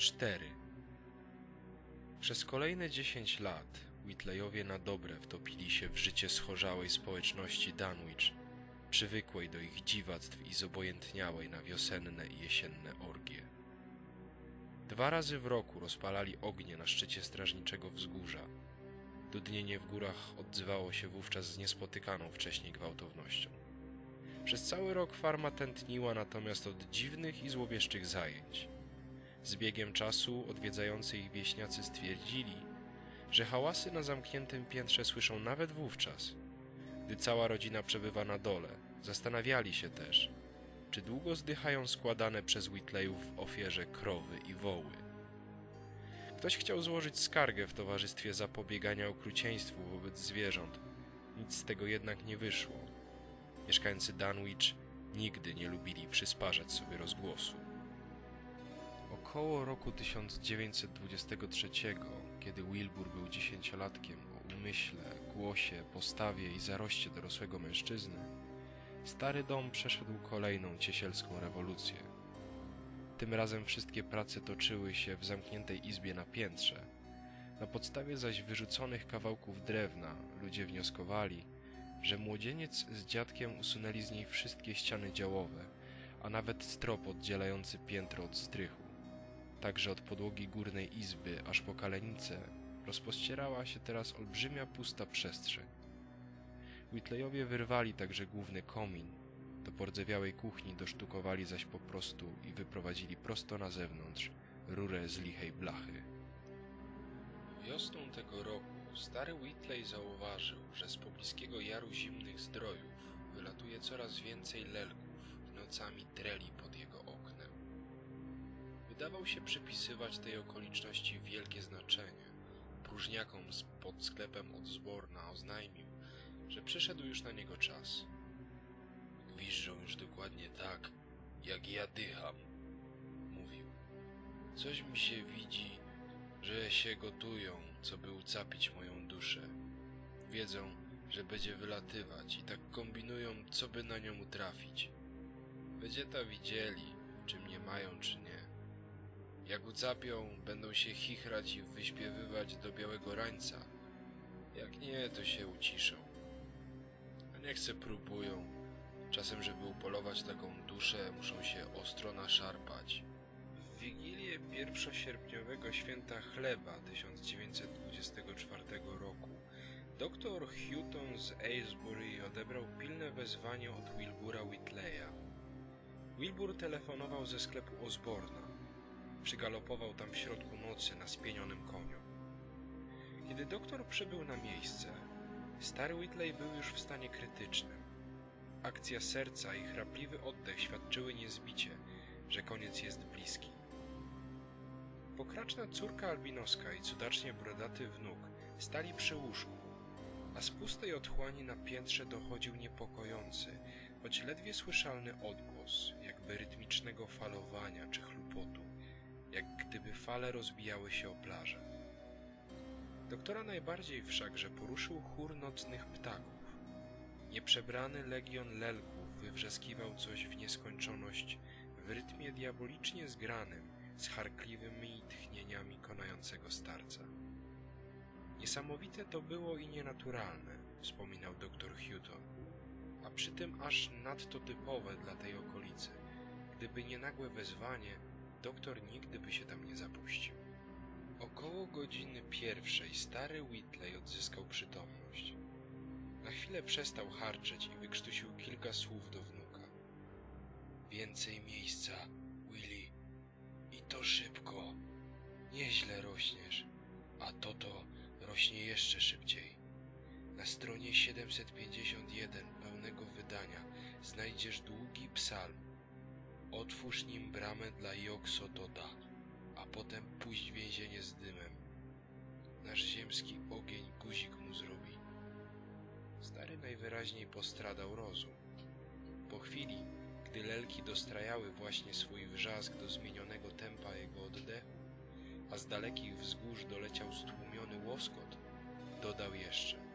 4. Przez kolejne 10 lat Whitleyowie na dobre wtopili się w życie schorzałej społeczności Dunwich, przywykłej do ich dziwactw i zobojętniałej na wiosenne i jesienne orgie. Dwa razy w roku rozpalali ognie na szczycie strażniczego wzgórza. Dudnienie w górach odzywało się wówczas z niespotykaną wcześniej gwałtownością. Przez cały rok farma tętniła natomiast od dziwnych i złowieszczych zajęć. Z biegiem czasu odwiedzający ich wieśniacy stwierdzili, że hałasy na zamkniętym piętrze słyszą nawet wówczas, gdy cała rodzina przebywa na dole. Zastanawiali się też, czy długo zdychają składane przez Whitleyów w ofierze krowy i woły. Ktoś chciał złożyć skargę w towarzystwie zapobiegania okrucieństwu wobec zwierząt. Nic z tego jednak nie wyszło. Mieszkańcy Dunwich nigdy nie lubili przysparzać sobie rozgłosu. Około roku 1923, kiedy Wilbur był dziesięciolatkiem o umyśle, głosie, postawie i zaroście dorosłego mężczyzny, stary dom przeszedł kolejną ciesielską rewolucję. Tym razem wszystkie prace toczyły się w zamkniętej izbie na piętrze. Na podstawie zaś wyrzuconych kawałków drewna ludzie wnioskowali, że młodzieniec z dziadkiem usunęli z niej wszystkie ściany działowe, a nawet strop oddzielający piętro od strychu. Także od podłogi górnej izby aż po kalenicę rozpościerała się teraz olbrzymia pusta przestrzeń. Whitleyowie wyrwali także główny komin, do pordzewiałej kuchni dosztukowali zaś po prostu i wyprowadzili prosto na zewnątrz rurę z lichej blachy. Wiosną tego roku stary Whitley zauważył, że z pobliskiego jaru zimnych zdrojów wylatuje coraz więcej lelków i nocami dreli pod jego Wydawał się przypisywać tej okoliczności wielkie znaczenie. Próżniakom pod sklepem od Zborna oznajmił, że przyszedł już na niego czas. Gwiżdżą już dokładnie tak, jak ja dycham, mówił. Coś mi się widzi, że się gotują, co by ucapić moją duszę. Wiedzą, że będzie wylatywać i tak kombinują, co by na nią utrafić. Będzie ta widzieli, czy mnie mają, czy nie. Jak ucapią, będą się chichrać i wyśpiewywać do białego rańca. Jak nie, to się uciszą. A niech se próbują. Czasem, żeby upolować taką duszę, muszą się ostro naszarpać. W Wigilię pierwszosierpniowego święta chleba 1924 roku doktor Hutton z Aylesbury odebrał pilne wezwanie od Wilbura Whitleya. Wilbur telefonował ze sklepu Osborna. Przygalopował tam w środku nocy na spienionym koniu. Kiedy doktor przybył na miejsce, stary Whitley był już w stanie krytycznym. Akcja serca i chrapliwy oddech świadczyły niezbicie, że koniec jest bliski. Pokraczna córka albinoska i cudacznie brodaty wnuk stali przy łóżku, a z pustej otchłani na piętrze dochodził niepokojący, choć ledwie słyszalny odgłos, jakby rytmicznego falowania czy chlupotu, jak gdyby fale rozbijały się o plażę. Doktora najbardziej wszakże poruszył chór nocnych ptaków. Nieprzebrany legion lelków wywrzeskiwał coś w nieskończoność w rytmie diabolicznie zgranym, z charkliwymi tchnieniami konającego starca. Niesamowite to było i nienaturalne, wspominał dr Hutton, a przy tym aż nadto typowe dla tej okolicy. Gdyby nie nagłe wezwanie, doktor nigdy by się tam nie zapuścił. Około godziny pierwszej stary Whitley odzyskał przytomność. Na chwilę przestał harczeć i wykrztusił kilka słów do wnuka. Więcej miejsca, Willy. I to szybko. Nieźle rośniesz, a to to rośnie jeszcze szybciej. Na stronie 751 pełnego wydania znajdziesz długi psalm. Otwórz nim bramę dla Joksotoda, a potem puść więzienie z dymem. Nasz ziemski ogień guzik mu zrobi. Stary najwyraźniej postradał rozum. Po chwili, gdy lelki dostrajały właśnie swój wrzask do zmienionego tempa jego oddechu, a z dalekich wzgórz doleciał stłumiony łoskot, dodał jeszcze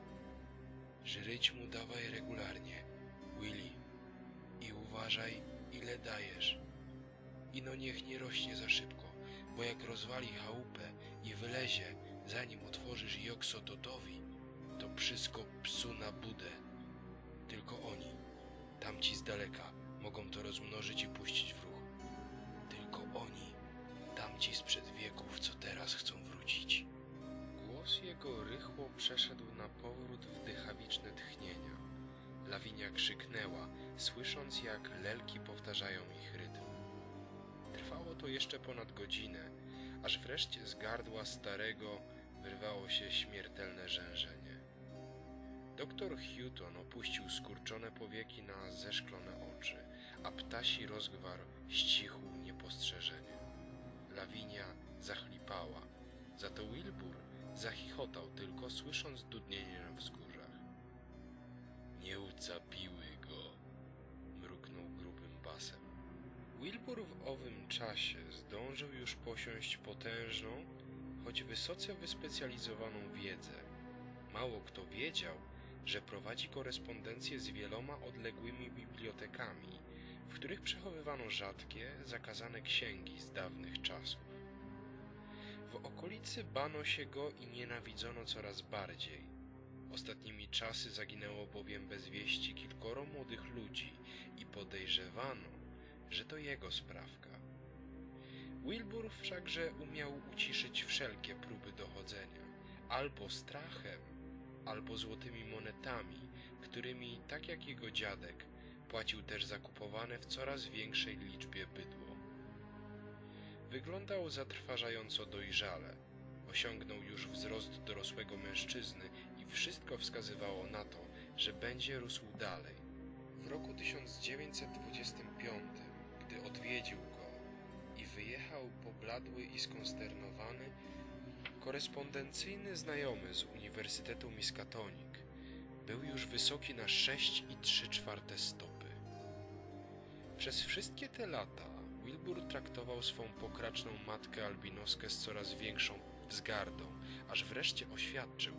Żryć mu dawaj regularnie, Willy, i uważaj, ile dajesz. Ino niech nie rośnie za szybko, bo jak rozwali chałupę i wylezie, zanim otworzysz Joksototowi, to wszystko psu na budę. Tylko oni, tamci z daleka, mogą to rozmnożyć i puścić w ruch. Tylko oni, tamci sprzed wieków, co teraz chcą wrócić. Głos jego rychło przeszedł na powrót w dychawiczne tchnienia. Lawinia krzyknęła, słysząc jak lelki powtarzają ich rytm. Trwało to jeszcze ponad godzinę, aż wreszcie z gardła starego wyrwało się śmiertelne rzężenie. Doktor Houghton opuścił skurczone powieki na zeszklone oczy, a ptasi rozgwar ścichł niepostrzeżenie. Lawinia zachlipała, za to Wilbur zachichotał tylko, słysząc dudnienie na wzgórzach. Ucapiły go, mruknął grubym basem. Wilbur w owym czasie zdążył już posiąść potężną, choć wysoce wyspecjalizowaną wiedzę. Mało kto wiedział, że prowadzi korespondencję z wieloma odległymi bibliotekami, w których przechowywano rzadkie, zakazane księgi z dawnych czasów. W okolicy bano się go i nienawidzono coraz bardziej. Ostatnimi czasy zaginęło bowiem bez wieści kilkoro młodych ludzi i podejrzewano, że to jego sprawka. Wilbur wszakże umiał uciszyć wszelkie próby dochodzenia, albo strachem, albo złotymi monetami, którymi, tak jak jego dziadek, płacił też zakupowane w coraz większej liczbie bydło. Wyglądał zatrważająco dojrzale. Osiągnął już wzrost dorosłego mężczyzny wszystko wskazywało na to, że będzie rósł dalej. W roku 1925, gdy odwiedził go i wyjechał pobladły i skonsternowany, korespondencyjny znajomy z Uniwersytetu Miskatonic był już wysoki na 6 i 3 czwarte stopy. Przez wszystkie te lata Wilbur traktował swą pokraczną matkę albinoskę z coraz większą wzgardą, aż wreszcie oświadczył,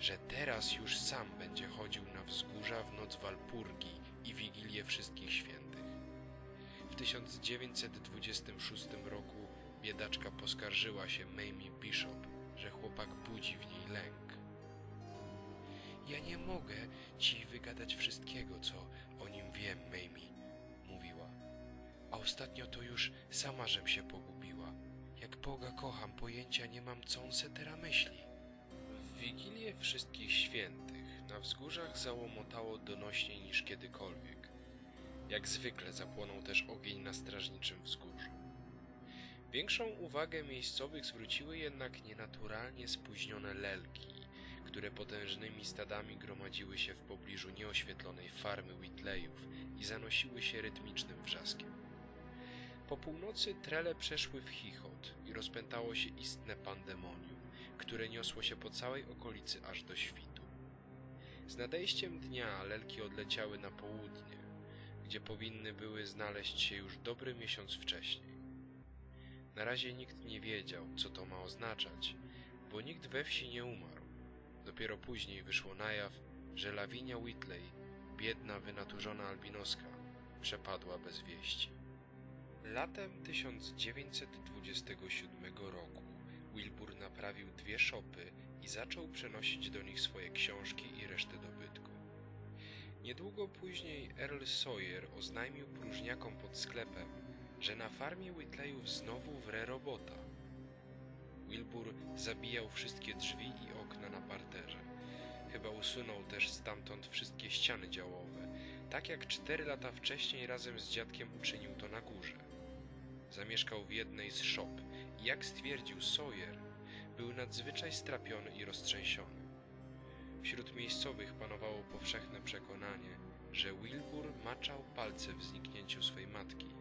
że teraz już sam będzie chodził na wzgórza w noc Walpurgi i Wigilię Wszystkich Świętych. W 1926 roku biedaczka poskarżyła się Mamie Bishop, że chłopak budzi w niej lęk. Ja nie mogę ci wygadać wszystkiego, co o nim wiem, Mamie, mówiła. A ostatnio to już sama żem się pogubiła. Jak Boga kocham, pojęcia nie mam, co on se teraz myśli. Wigilię Wszystkich Świętych na wzgórzach załomotało donośniej niż kiedykolwiek. Jak zwykle zapłonął też ogień na strażniczym wzgórzu. Większą uwagę miejscowych zwróciły jednak nienaturalnie spóźnione lelki, które potężnymi stadami gromadziły się w pobliżu nieoświetlonej farmy Whitleyów i zanosiły się rytmicznym wrzaskiem. Po północy trele przeszły w chichot i rozpętało się istne pandemonium, które niosło się po całej okolicy aż do świtu. Z nadejściem dnia lelki odleciały na południe, gdzie powinny były znaleźć się już dobry miesiąc wcześniej. Na razie nikt nie wiedział, co to ma oznaczać, bo nikt we wsi nie umarł. Dopiero później wyszło na jaw, że Lawinia Whitley, biedna, wynaturzona albinoska, przepadła bez wieści. Latem 1927 roku Wilbur naprawił dwie szopy i zaczął przenosić do nich swoje książki i resztę dobytku. Niedługo później Earl Sawyer oznajmił próżniakom pod sklepem, że na farmie Whitleyów znowu wre robota. Wilbur zabijał wszystkie drzwi i okna na parterze. Chyba usunął też stamtąd wszystkie ściany działowe, tak jak cztery lata wcześniej razem z dziadkiem uczynił to na górze. Zamieszkał w jednej z szop jak stwierdził Sawyer, był nadzwyczaj strapiony i roztrzęsiony. Wśród miejscowych panowało powszechne przekonanie, że Wilbur maczał palce w zniknięciu swej matki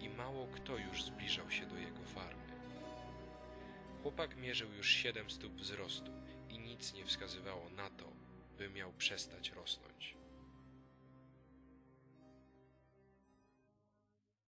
i mało kto już zbliżał się do jego farmy. Chłopak mierzył już siedem stóp wzrostu i nic nie wskazywało na to, by miał przestać rosnąć.